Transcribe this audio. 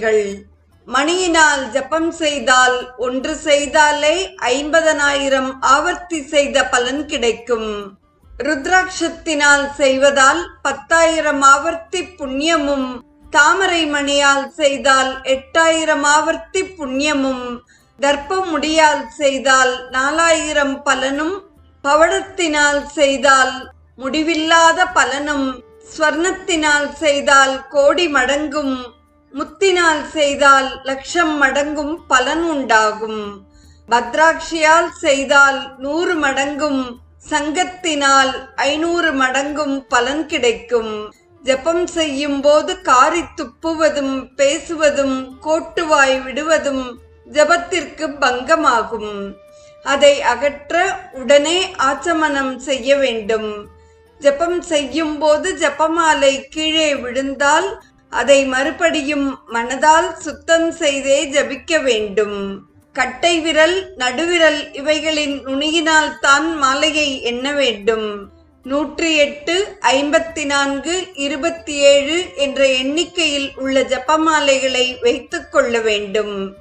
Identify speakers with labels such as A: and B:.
A: நன்மைகள் மணியினால் ஜெபம் செய்தால் ஒன்று செய்தாலே ஐம்பதனாயிரம் ஆவர்த்தி செய்த பலன் கிடைக்கும். ருத்ராட்சத்தினால் செய்வதால் பத்தாயிரம் ஆவர்த்தி புண்ணியமும் தாமரை மணியால் செய்தால் எட்டாயிரம் ஆவர்த்தி புண்ணியமும் தர்ப்ப முடியால் செய்தால் நாலாயிரம் பலனும் பவடத்தினால் செய்தால் முடிவில்லாத பலனும் ஸ்வர்ணத்தினால் செய்தால் கோடி மடங்கும் முத்தினால் செய்தால் லட்சம் மடங்கும் பலன் உண்டாகும். பத்ராட்சியால் செய்தால் நூறு மடங்கும் சங்கத்தினால் ஐநூறு மடங்கும் பலன் கிடைக்கும். ஜெபம் செய்யும் போது காரி துப்புவதும் பேசுவதும் கோட்டுவாய் விடுவதும் ஜெபத்திற்கு பங்கமாகும். அதை அகற்ற உடனே ஆச்சமனம் செய்ய வேண்டும். ஜெபம் செய்யும் போது ஜெபமாலை கீழே விழுந்தால் அதை மறுபடியும் மனதால் சுத்தம் செய்தே ஜபிக்க வேண்டும். கட்டை விரல் நடுவிரல் இவைகளின் நுனியினால் தான் மாலையை எண்ண வேண்டும். நூற்றி எட்டு ஐம்பத்தி நான்கு இருபத்தி ஏழு என்ற எண்ணிக்கையில் உள்ள ஜப்பமாலைகளை வைத்துக் கொள்ள வேண்டும்.